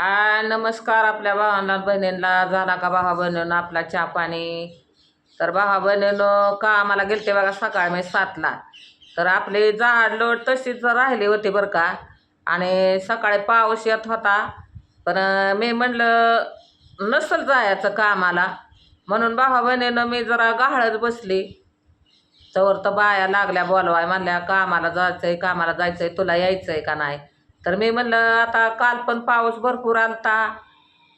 हा नमस्कार आपल्या भावांना बहिणींना. झाला का भावा बहिणीनं आपला चहा पाणी? तर भावा बहिणीनं का आम्हाला गेलते बघा सकाळी मी सातला. तर आपली झाड लोट तशीच राहिली होती बरं का. आणि सकाळी पाऊस येत होता. पण मी म्हणलं नसल जायचं कामाला. म्हणून भावा बहिणीनं मी जरा गाहळत बसली. तर बाया लागल्या बोलवाय म्हणल्या कामाला जायचंय कामाला जायचंय तुला यायचंय का नाही? तर मी म्हणलं आता काल पण पाऊस भरपूर आलता.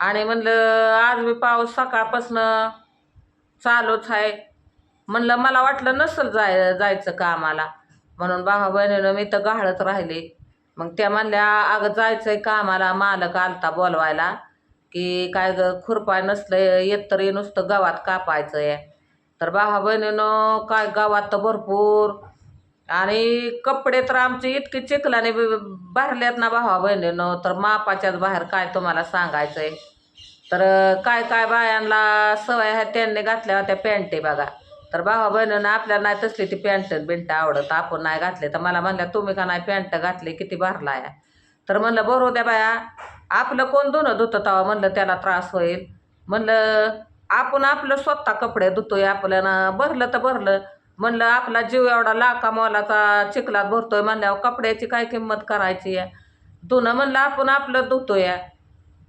आणि म्हणलं आज मी पाऊस सकाळपासनं चालूच आहे. म्हणलं मला वाटलं नसल जाय जायचं कामाला. म्हणून भावा बहिणीनं मी तर गाळत राहिले. मग त्या म्हणल्या अगं जायचं आहे कामाला मालक आलता बोलवायला की काय ग खुरपाय नसलं येत तरी नुसतं गावात कापायचं आहे तर भावा बहिणीनं काय गावात तर भरपूर आणि कपडे तर आमचे इतके चिखलाने ब- भरल्यात ना भावा बहिणीनं तर मापाच्याच बाहेर काय तुम्हाला सांगायचंय? तर काय काय बायांना सवय आहे त्यांनी घातल्या होत्या पॅन्टे बघा. तर भावा बहिणीनं आपल्याला नाही तसली ती पॅन्ट बिंट आवडत. आपण नाही घातले. तर मला म्हणल्या तुम्ही का नाही पॅन्ट घातली? किती भरला आहे तर म्हणलं बरोबर द्या बाया आपलं कोण धुणं धुतं तेव्हा म्हणलं त्याला त्रास होईल. म्हणलं आपण आपलं स्वतः कपडे धुतोय आपल्याला भरलं तर भरलं. म्हणलं आपला जीव एवढा लाखा मोलाचा चिखलात भरतोय म्हणल्यावर कपड्याची काय किंमत करायची आहे? धुणं म्हणलं आपण आपलं धुतोय.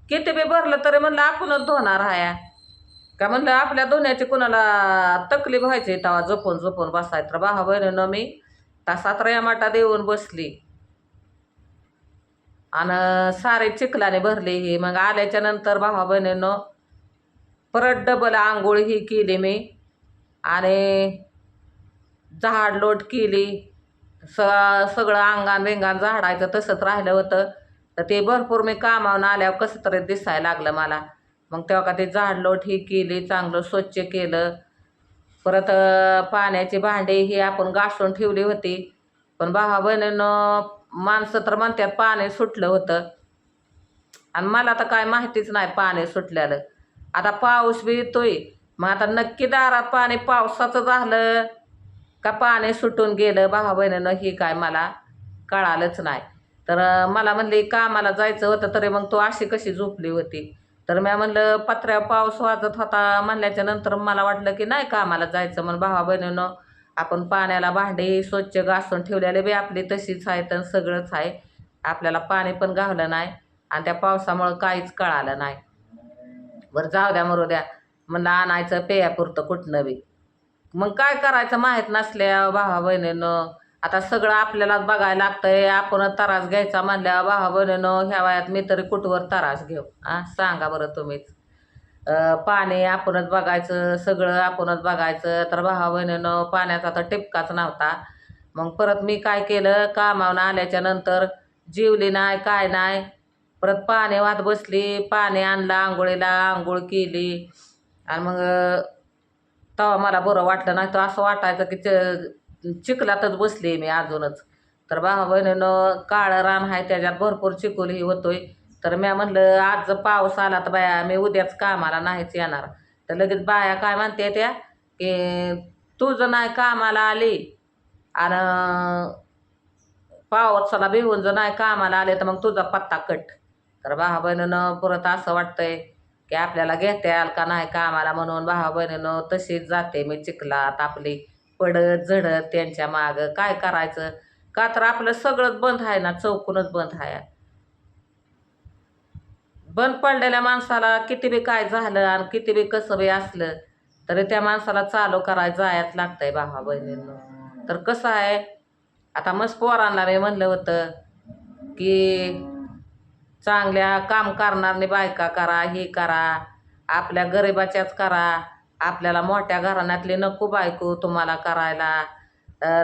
किती बी भरलं तरी म्हणलं आपणच धुणार आहे. का म्हणलं आपल्या धुण्याची कुणाला तकलीफ व्हायची? तेव्हा झोपून झोपून बसायचं. तर भावा बहिणीनं मी तासात रयामाटा देऊन बसली. आणि सारे चिखलाने भरली ही. मग आल्याच्यानंतर भावा बहिणीनं परत डबल आंघोळ ही केली मी. आणि झाड लोट केली स सगळं अंगान बिंगान झाडायचं तसंच राहिलं होतं. तर ते भरपूर मी कामावून आल्यावर कसं तरी दिसायला लागलं मला. मग तेव्हा का ते झाड लोट ही केली चांगलं स्वच्छ केलं. परत पाण्याची भांडी ही आपण घासून ठेवली होती. पण भावा बहिणीनं माणसं तर म्हणतात पाणी सुटलं होतं. आणि मला तर काय माहितीच नाही पाणी सुटल्याला. आता पाऊस बी येतोय. मग आता नक्की दारात पाणी पावसाचं झालं. का पाणी सुटून गेलं भावा बहिणीनं ही काय मला कळालंच नाही. तर मला म्हणले कामाला जायचं होतं तरी मग तू अशी कशी झोपली होती? तर मी म्हणलं पत्र्या पाऊस वाजत होता म्हणल्याच्या नंतर मला वाटलं की नाही कामाला जायचं म्हणून भावा बहिणीनं आपण पाण्याला भांडी स्वच्छ घासून ठेवलेले बी आपली तशीच आहेत आणि सगळंच आहे. आपल्याला पाणी पण घावलं नाही आणि त्या पावसामुळं काहीच कळालं नाही. बरं जाऊ द्या मरू द्या. म्हणलं आणायचं पेयापुरतं कुठनं बी. मग काय करायचं माहीत नसल्या भावा बहिणीनं. आता सगळं आपल्यालाच बघायला लागतंय. आपण तरास घ्यायचा म्हणल्यावर भावा बहिणीनं ह्या वयात मी तरी कुठवर तरास घेऊ? आ सांगा बरं तुम्हीच. पाणी आपणच बघायचं सगळं आपणच बघायचं. तर भावा बहिणीनं पाण्याचा तर टिपकाच नव्हता. मग परत मी काय केलं? कामावून आल्याच्यानंतर जीवली नाही काय नाही. परत पाणी वाहत बसली. पाणी आणलं आंघोळीला आंघोळ केली. आणि मग तेव्हा मला बरं वाटलं नाही तर असं वाटायचं की च चिखलातच बसली मी अजूनच. तर भावा बहिणीनं काळं रान आहे त्याच्यात भरपूर चिकोलही होतोय. तर मी म्हणलं आज जर पाऊस आला तर बाया मी उद्याच कामाला नाहीच येणार. तर लगेच बाया काय म्हणते त्या की तुझं नाही कामाला आली. आणि पावसाला भिवून जर नाही कामाला आले तर मग तुझा पत्ता कट. तर भावा बहिणीनं परत असं वाटतंय की आपल्याला घेता याल का नाही कामाला म्हणून भावा बहिणीनं तशीच जाते मी चिखलात आपली. पडत झडत त्यांच्या मागं. काय करायचं? का तर आपलं सगळंच बंद आहे ना चौकूनच बंद आहे. बंद पडलेल्या माणसाला किती बी काय झालं आणि किती बी कसं बी असलं तरी त्या माणसाला चालू करायला जायच लागतंय भावा बहिणींनो. तर कसं आहे? आता मस्त पोरांना मी म्हणलं होतं की चांगल्या काम करणारने बायका करा हे करा आपल्या गरिबाच्याच करा आपल्याला मोठ्या घराण्यातली नको बायको तुम्हाला करायला.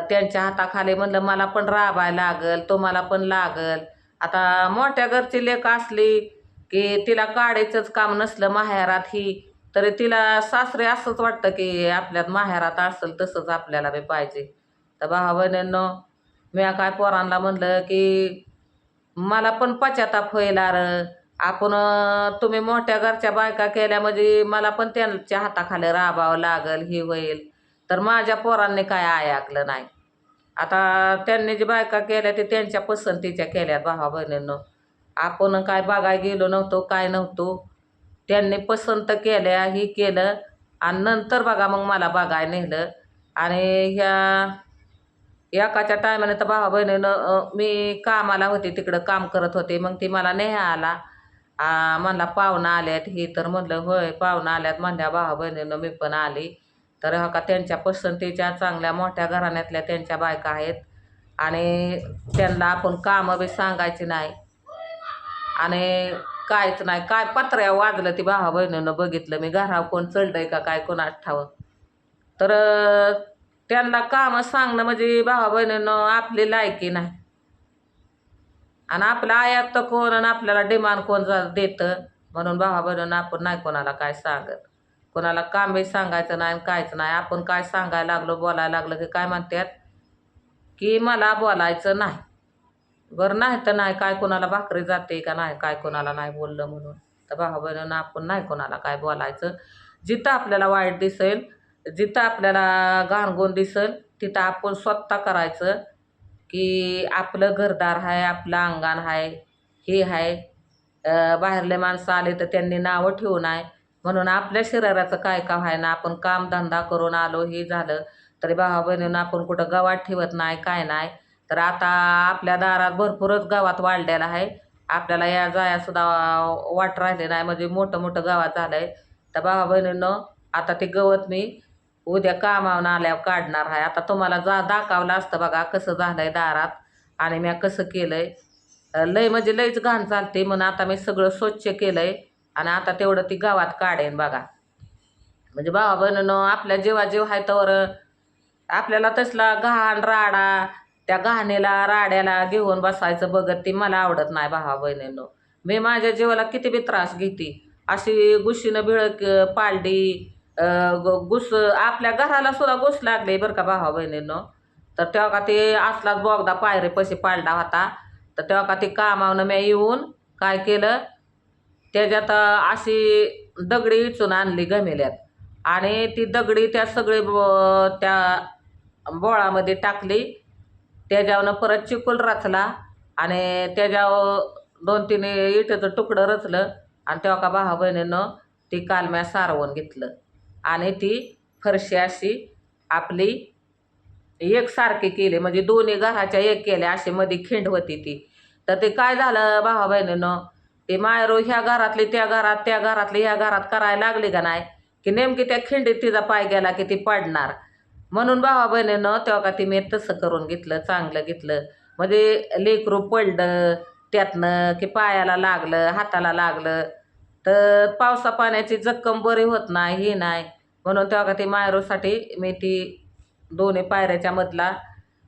त्यांच्या हाताखाली म्हणलं मला पण राबायला लागल तुम्हाला पण लागल. आता मोठ्या घरची लेख असली की तिला काढायचंच काम नसलं माहेरात ही तरी तिला सासरे असंच वाटतं की आपल्यात माहेरात असेल तसंच आपल्याला बी पाहिजे. तर भावा बहिणींनो मी काय पोरांना म्हणलं की मला पण पश्चाताप होईल अर आपण तुम्ही मोठ्या घरच्या बायका केल्या म्हणजे मला पण त्यांच्या हाताखाली राबावं लागल हे होईल. तर माझ्या पोरांनी काय ऐकलं नाही. आता त्यांनी जी बायका केल्या ते त्यांच्या पसंतीच्या केल्या भावा बहिणींनो. आपण काय बघायला गेलो नव्हतो काय नव्हतो. त्यांनी पसंत केल्या ही केलं. आणि नंतर बघा मग मला बागाय नेलं. आणि ह्या एकाच्या टायमाने तर भावा बहिणीनं मी कामाला होते तिकडं काम करत होते. मग ती मला नेहा आला. म्हणला पाहुणा आल्यात. ही तर म्हणलं होय पाहुणा आल्यात म्हणल्या भावा बहिणीनं मी पण आली. तर हा का त्यांच्या पसंतीच्या चांगल्या मोठ्या घराण्यातल्या त्यांच्या बायका आहेत. आणि त्यांना आपण कामं बी सांगायची नाही. आणि कायच नाही. काय पत्र्या वाजलं ती भावा बहिणीनं बघितलं. मी घरावर कोण चढलंय का काय कोण ठावं तर त्यांना कामं सांगणं म्हणजे भावा बहिणीनं आपली लायकी नाही. आणि आपलं आयात तर कोण आणि आपल्याला डिमांड कोण देतं म्हणून भावा बहिणीनं आपण नाही कोणाला काय सांगत. कोणाला कामही सांगायचं नाही आणि कायच नाही. आपण काय सांगायला लागलो बोलायला लागलं की काय म्हणतात? की मला बोलायचं नाही. बरं नाही तर नाही काय कोणाला भाकरी जाते का नाही काय कोणाला नाही बोललं म्हणून. तर भावा बहिणीनं आपण नाही कोणाला काय बोलायचं. जिथं आपल्याला वाईट दिसेल जिथं आपल्याला घाणगुण दिसेल तिथं आपण स्वतः करायचं की आपलं घरदार आहे आपलं अंगण आहे हे आहे बाहेरले माणसं आले तर त्यांनी नावं ठेवू नये म्हणून आपल्या शरीराचं काय काम व्हाय ना आपण कामधंदा करून आलो हे झालं. तरी भावा बहिणीनं आपण कुठं गावात ठेवत नाही काय नाही. तर आता आपल्या दारात भरपूरच गावात वाढलेला आहे. आपल्याला या जायासुद्धा वाट राहिले नाही. म्हणजे मोठं मोठं गावात झालं आहे तर भावा बहिणीनं आता ते गवत मी उद्या कामावून आल्यावर काढणार आहे. आता तुम्हाला जा दाखवलं असतं बघा कसं झालं आहे दारात आणि मी कसं केलं आहे लय म्हणजे लयच घाण चालते म्हणून आता मी सगळं स्वच्छ केलं आहे आणि आता तेवढं ती गावात काढेन बघा. म्हणजे भावा बहिणीनं आपल्या जेव्हा जीव आहे तर आपल्याला तसला घाण राडा त्या घाणीला राड्याला घेऊन बसायचं बघत ती मला आवडत नाही भावा बहिणीनं. मी माझ्या जीवाला किती बी त्रास घेते. अशी गुशीनं भिळक पालडी गुस आपल्या घराला सुद्धा गुस लागले बरं का भावा बहिणीनं. तर तेव्हा का ते असलाच बोगदा पायरे पैसे पाडला होता. तर तेव्हा का ते कामावनं मी येऊन काय केलं त्याच्यात अशी दगडी इचून आणली गमेल्यात. आणि ती दगडी त्या सगळी ब- त्या बोळामध्ये टाकली. त्याच्यावरनं परत चिकूल रचला आणि त्याच्यावर दोन तीन इटेचं तुकडं रचलं. आणि तेव्हा का भावा बहिणीनं ती कालम्या सारवून घेतलं. आणि ती फरशी अशी आपली एकसारखी केली. म्हणजे दोन्ही घराच्या एक केल्या अशी मध्ये खिंड होती ती. तर ते काय झालं भावा बहिणीनं? ते मायरो ह्या घरातली त्या घरात त्या घरातली ह्या घरात करायला लागली का नाही? की नेमकी त्या खिंडीत तिचा पाय गेला की ती पडणार? म्हणून भावा बहिणीनं तेव्हा का ती मी तसं करून घेतलं चांगलं घेतलं. म्हणजे लेकरू पडलं त्यातनं की पायाला लागलं हाताला लागलं. पावसा पाण्याची जक्कम बरी होत नाही हे नाही. म्हणून तेव्हा का ती मायरोसाठी मी ती दोन्ही पायऱ्याच्या मधला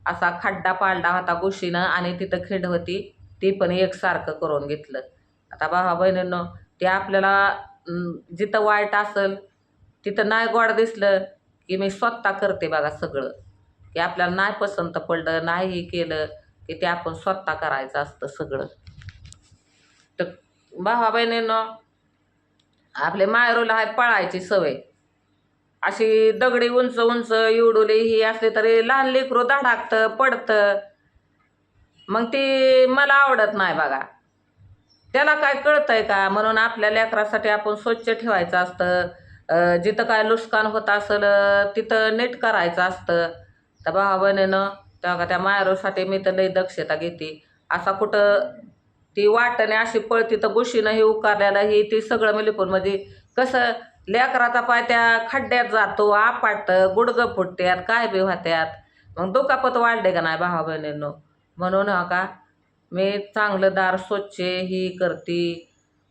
असा खड्डा पाडला होता गुशीनं आणि तिथं खिंड होती ती पण एकसारखं करून घेतलं. आता भावा बहिणींनो ते आपल्याला जिथं वाईट असेल तिथं नाही गोड दिसलं की मी स्वतः करते बघा सगळं. की आपल्याला नाही पसंत पडलं नाही हे केलं की ते आपण स्वतः करायचं असतं सगळं. तर भावा बहिणींनो आपले मायरोला हाय पळायची सवय. अशी दगडी उंच उंच एवढुली ही असली तरी लहान लेकरू धडाकतं पडतं. मग ती मला आवडत नाही बघा. त्याला काय कळतंय का? म्हणून आपल्या लेकरासाठी आपण स्वच्छ ठेवायचं असतं. जिथं काय नुकसान होत असेल तिथं नीट करायचं असतं. तर भावा बहिणीनं तेव्हा का त्या मायरोसाठी मी तर लई दक्षता घेते. असा कुठं ती वाटणे अशी पळती तर गुशीनं हे उकारल्याला हे ती सगळं मिलिपून म्हणजे कसं लेकराचा पाय त्या खड्ड्यात जातो आपटतं गुडगं फुटत्यात काय बी होत्यात. मग दुखापत वाढले का नाही भावा बहिणींनो? म्हणून हो का मी चांगलं दार स्वच्छ ही करते.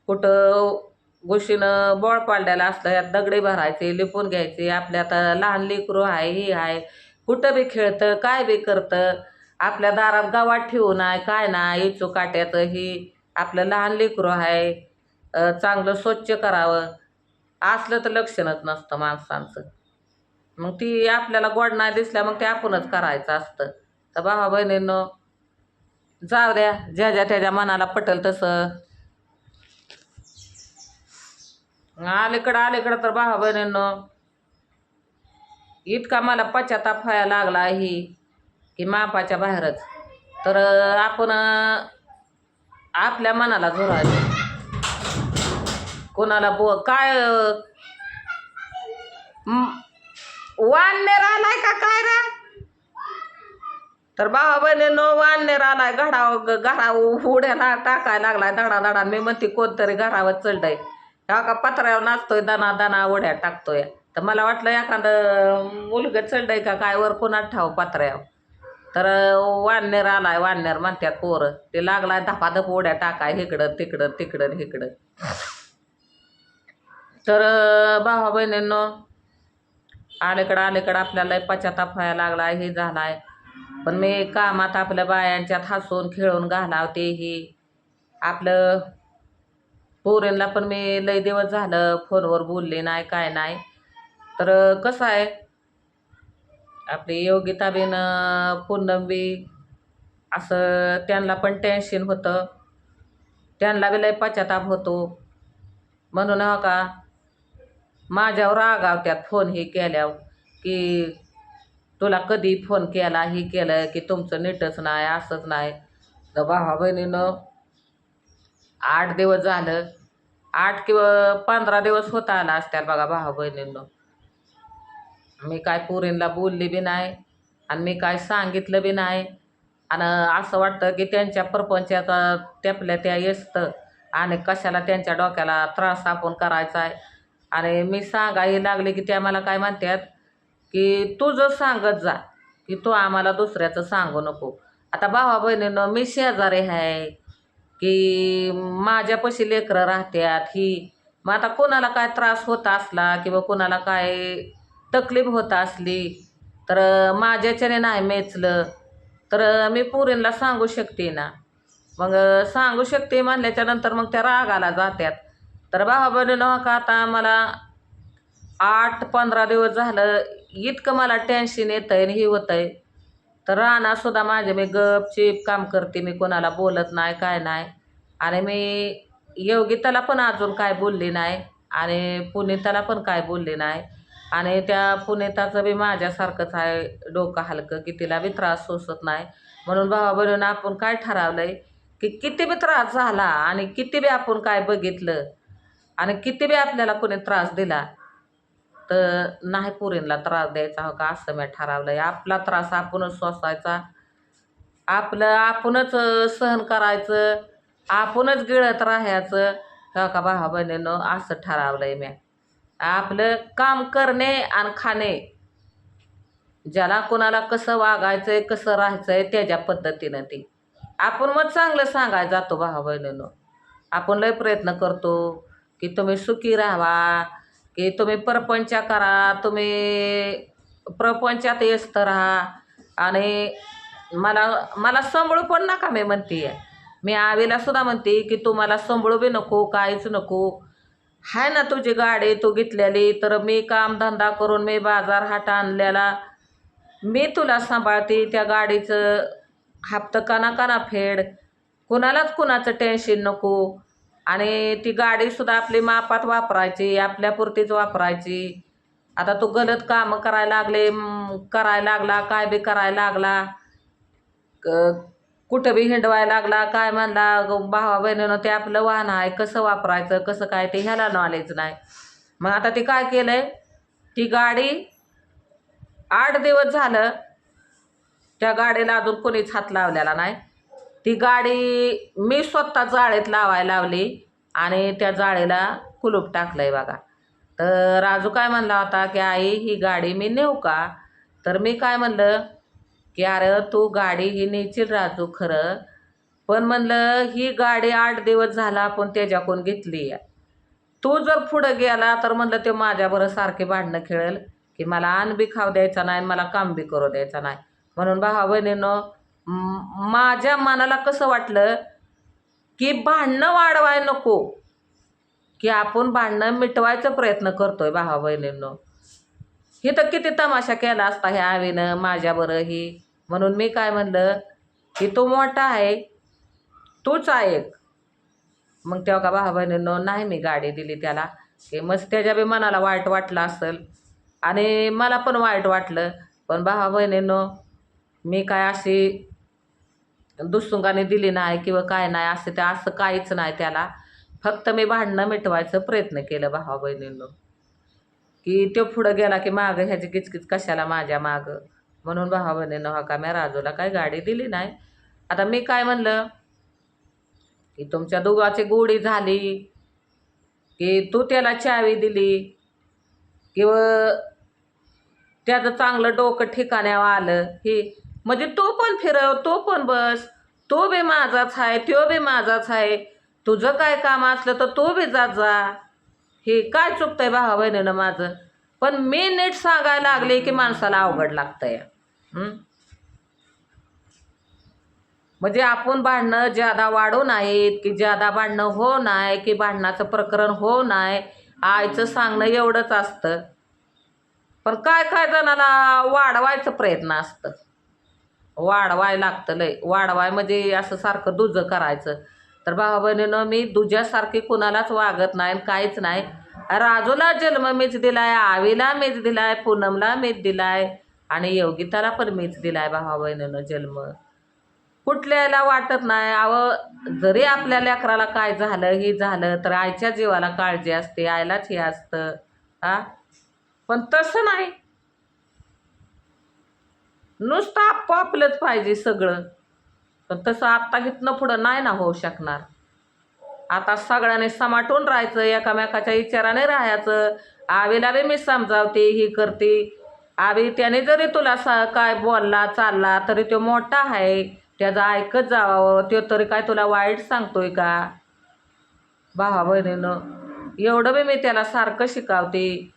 कुठं गुशीनं बॉळ पाडलेला असलं यात दगडे भरायचे लिपून घ्यायचे आपल्या आता लहान लेकरू आहे ही आहे. कुठं बी खेळतं काय बी करतं आपल्या दारात गावात ठेवू नाही काय नाही इचू काट्यात ही आपलं लहान लेकरू आहे. चांगलं स्वच्छ करावं. असलं तर लक्षणच नसतं माणसांचं. मग ती आपल्याला गोड नाही दिसल्या मग ते आपणच करायचं असतं. तर भावा बहिणींनो जाऊ द्या ज्या ज्या त्याच्या मनाला पटल तसं. अलीकडं अलीकडं तर भावा बहिणींनो इतका मला पश्चाताप व्हायला लागला ही की मापाच्या बाहेरच. तर आपण आपल्या मनाला जोरायचं कोणाला बो काय अं, वाननेर आलाय का काय रे? तर बाबा बहिणीनो वाननेर आलाय घडा घरा उड्याला टाकायला लागलाय दडा दडा मी म्हणते कोणतरी घरावर चढलंय. हा का पत्र्यावर नाचतोय दाना दाना उड्या टाकतोय. तर मला वाटलं एखादं मुलगं चढलंय का काय? वर कोणात ठाव पत्र्यावर? तर वाननेर आलाय वाननेर म्हणतात पोरं. ते लागलाय धपाधप उड्या टाकाय इकडं तिकडं तिकडं हिकडं. तर भावा बहिणींनो अलीकडं अलीकडं आपल्याला पश्चाताप व्हायला लागलाय हे झालाय. पण मी कामात आपल्या बायांच्यात हसून खेळून घालावते ही. आपलं पोरींना पण मी लय दिवस झालं फोनवर बोलले नाही काय नाही. तर कसं आहे? आपली योगिताबेन पूनमबी असं त्यांना पण टेन्शन होतं. त्यांना बी लय पश्चाताप होतो. म्हणून हो का माझ्यावर रागावत्यात फोन हे केल्यावर की तुला कधी फोन केला हे केलं की तुमचं नीटच नाही असंच नाही. तर भावा बहिणीनं आठ दिवस झालं. आठ किंवा पंधरा दिवस होता आला असत्याल बघा भावा बहिणींनो. मी काय पोरींना बोलली बी नाही आणि मी काय सांगितलं बी नाही. आणि असं वाटतं की त्यांच्या प्रपंचाचा त्यापल्या त्या येसतं आणि कशाला त्यांच्या डोक्याला त्रास आपण करायचा आहे. आणि मी सांगाही लागले की त्या मला काय म्हणतात की तुझं सांगत जा की तू आम्हाला दुसऱ्याचं सांगू नको. आता भावा बहिणीनं मी शेजारी आहे की माझ्यापाशी लेकरं राहत्यात ही. मग आता कोणाला काय त्रास होत असला किंवा कोणाला काय तकलीफ होत असली तर माझ्याच्याने नाही मेचलं. तर मी पुरींला सांगू शकते ना? मग सांगू शकते म्हणल्याच्या नंतर मग त्या रागाला जात्यात. तर बाबा बहिणीनं हो का आता मला आठ पंधरा दिवस झालं इतकं मला टेन्शन येतं आहे आणि हे होतं आहे तर राणासुद्धा माझे मी गपचीप काम करते मी कोणाला बोलत नाही काय नाही. आणि मी योगिताला पण अजून काय बोलली नाही आणि पुनीताला पण काय बोलली नाही. आणि त्या पुणेताचं बी माझ्यासारखंच आहे डोकं हलकं की तिला बी त्रास सोसत नाही. म्हणून भावा बहिणीनं आपण काय ठरवलं आहे की किती बी त्रास झाला आणि किती बी आपण काय बघितलं आणि किती बी आपल्याला कोणी त्रास दिला तर नाही पुरींला त्रास द्यायचा हो का असं मी ठरवलं आहे आपला त्रास आपणच सोसायचा. आपलं आपणच सहन करायचं. आपणच गिळत राहायचं. हो का भावा बहिणीनं असं ठरवलं आहे मी. आपलं काम करणे आणि खाणे. ज्याला कोणाला कसं वागायचं आहे कसं राहायचं आहे त्याच्या पद्धतीनं ते. आपण मग चांगलं सांगायला जातो भावा बहिणीनं. आपण लय प्रयत्न करतो की तुम्ही सुखी राहावा की तुम्ही प्रपंच करा तुम्ही प्रपंचात व्यस्त राहा. आणि मला मला सांभाळू पण नका मी म्हणते मी आवीला सुद्धा म्हणते की तुम्हाला संभळू सांभाळू बी नको काहीच नको. हाय ना तुझी गाडी तू घेतलेली. तर मी कामधंदा करून मी बाजार हाट आणलेला. मी तुला सांभाळते त्या गाडीचं. हप्तं काना काना फेड. कुणालाच कुणाचं टेन्शन नको. आणि ती गाडीसुद्धा आपली मापात वापरायची आपल्यापुरतीच वापरायची. आता तू गलत कामं करायला लागले करायला लागला काय बी करायला लागला. क- कुठं बी हिंडवायला लागला काय म्हणला भावा बहिणीनं ते आपलं वाहन आहे कसं वापरायचं कसं काय ते ह्याला नॉलेज नाही. मग आता ते काय केलंय? ती गाडी आठ दिवस झालं त्या गाडीला अजून कोणीच हात लावलेला नाही. ती गाडी मी स्वतः जाळीत लावायला लावली आणि त्या जाळीला कुलूप टाकलंय बघा. तर राजू काय म्हणला होता की आई ही गाडी मी नेऊ का? तर मी काय म्हणलं की अरे तू गाडी ही नेशील राजू खरं. पण म्हणलं ही गाडी आठ दिवस झाला आपण त्याच्याकडून घेतली तू जर पुढं गेला तर म्हणलं ते माझ्याबरोबर सारखे भांडणं खेळेल की मला अन्न बी खाऊ द्यायचा नाही आणि मला काम बी करू द्यायचा नाही. म्हणून भावा बहिणीनं माझ्या मनाला कसं वाटलं की भांडणं वाढवाय नको की आपण भांडणं मिटवायचा प्रयत्न करतोय भावा बहिणींनो. हे तर किती तमाशा केला असता ह्या आवीनं माझ्याबरं ही. म्हणून मी काय म्हणलं की तो मोठा आहे तूच ऐक मग तेव्हा का भावा बहिणींनो नाही मी गाडी दिली त्याला. की मस्त त्याच्या बी मनाला वाईट वाटलं असेल. आणि मला पण वाईट वाटलं. पण भावा बहिणींनो मी काय अशी दुसुंगाने दिली नाही किंवा काय नाही असं ते असं काहीच नाही त्याला. फक्त मी भांडणं मिटवायचं प्रयत्न केलं भावा बहिणींनो की तो पुढं गेला की मागं ह्याची किचकिच कशाला माझ्या मागं? म्हणून भावा बहिणीनं हा हो का मी राजूला काय गाडी दिली नाही. आता मी काय म्हणलं? की तुमच्या दोघाची गोडी झाली की तू त्याला चावी दिली किंवा त्याचं चांगलं डोकं ठिकाण्यावर आलं. हे म्हणजे तो पण फिरव तो पण बस. तो बी माझाच आहे तो बी माझाच आहे. तुझं काय काम असलं तर तो बी जात जा. हे काय चुकतंय भावा बहिणीनं माझं? पण मी नीट सांगायला लागले की माणसाला अवघड लागतंय. म्हणजे आपण भांडणं ज्यादा वाढू नाहीत की ज्यादा भांडणं हो नाही की भांडणाचं प्रकरण हो नाही आईचं सांगणं एवढंच असतं. पण काय काय जणाला वाढवायचं प्रयत्न असतं. वाढवाय लागतं लय. वाढवाय म्हणजे असं सारखं दुजं करायचं. तर भावा बहिणीनं मी तुझ्यासारखी कुणालाच वागत नाही आणि काहीच नाही. राजूला जन्म मीच दिलाय आवीला मीच दिलाय पूनमला मीच दिलाय आणि योगिताला पण मीच दिलाय भावा बहिणीनं जन्म. कुठल्याला वाटत नाही. अव जरी आपल्या लेकराला काय झालं हे झालं तर आईच्या जीवाला काळजी असते आईलाच हे असतं. हा? पण तसं नाही. नुसतं आपोआपलंच पाहिजे सगळं. पण तसं आत्ता इथनं पुढं नाही ना होऊ शकणार. आता सगळ्यांनी समाटून राहायचं एकामेकाच्या विचाराने राहायचं. आवीला बी मी समजावते ही करते. आवी त्याने जरी तुला सा काय बोलला चालला तरी तो मोठा आहे. त्याचं ऐकत जावं तो तरी काय तुला वाईट सांगतोय का? भावा बहिणीनं एवढं बी मी त्याला सारखं शिकावते.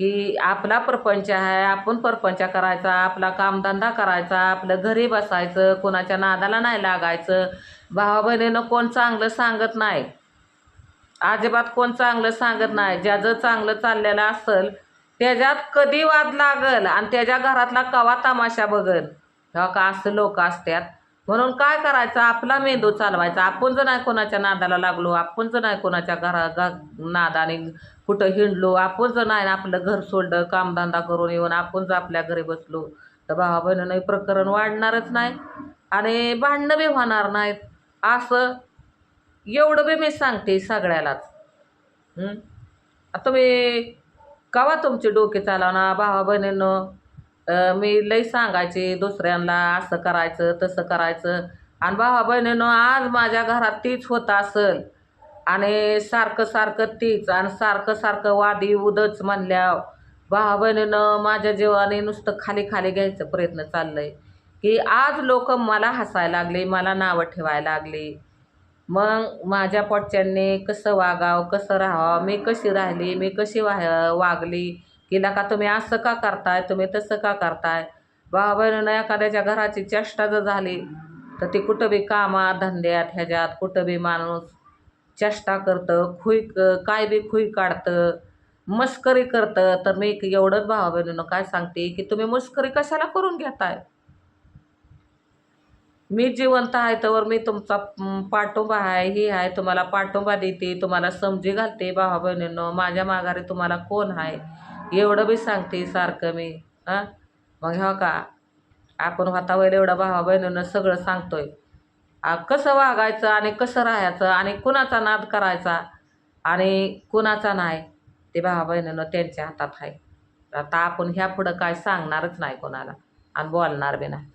की आपला परपंच आहे आपण परपंच करायचा आपला कामधंदा करायचा आपलं घरी बसायचं कोणाच्या नादाला नाही लागायचं. भावा बहिणीनं कोण चांगलं सांगत नाही. अजिबात कोण चांगलं सांगत नाही. ज्याचं चांगलं चाललेलं असेल त्याच्यात कधी वाद लागल आणि त्याच्या घरातला कवा तमाशा बघल? हो का? असं लोक असतात म्हणून काय करायचं? आपला मेंदू चालवायचा. आपण जर नाही कोणाच्या नादाला लागलो आपण जर नाही कोणाच्या घरा गा नादाने कुठं हिंडलो आपण जर नाही आपलं घर सोडलं कामधंदा करून येऊन आपण जर आपल्या घरी बसलो तर भावा बहिणीनं प्रकरण वाढणारच नाही आणि भांडणं बी होणार नाहीत. असं एवढं बी मी सांगते सगळ्यालाच. तुम्ही आता कवा तुमचे डोके चालवणार? भावा बहिणीनं मी लई सांगायचे दुसऱ्यांना असं करायचं तसं करायचं. आणि भावा बहिणीनं आज माझ्या घरात तीच होत असल. आणि सारखं सारखं तीच आणि सारखं सारखं वादी उदच म्हणल्या भावा बहिणीनं माझ्या जीवाने नुसतं खाली खाली घ्यायचा प्रयत्न चाललंय. की आज लोक मला हसायला लागले मला नावं ठेवायला लागली. मग माझ्या पोटच्यांनी कसं वागावं कसं राहावं मी कशी राहिली मी कशी वा वागली? की का तुम्ही असं का करताय तुम्ही तसं का करताय? भावा बहिणीनं एखाद्याच्या घराची चेष्टा जर झाली तर ती कुठं बी कामात धंद्यात ह्याच्यात कुठं बी माणूस चेष्टा करतं खुई काय बी खुई काढतं मस्करी करतं. तर मी एवढंच भावा बहिणीनं काय सांगते की तुम्ही मस्करी कशाला करून घेताय? मी जिवंत आहे तर मी तुमचा म, पाठोबा आहे ही आहे तुम्हाला पाठोबा देते तुम्हाला समजी घालते भावा बहिणींनो माझ्या माघारी तुम्हाला कोण आहे? एवढं बी सांगते सारखं मी हां? मग हो का आपण हातावर एवढं भावा बहिणीनं सगळं सांगतोय. कसं वागायचं आणि कसं राहायचं आणि कुणाचा नाद करायचा आणि कुणाचा नाही ते भावा बहिणीनं त्यांच्या हातात आहे. आता आपण ह्या पुढं काय सांगणारच नाही कोणाला आणि बोलणार बी नाही.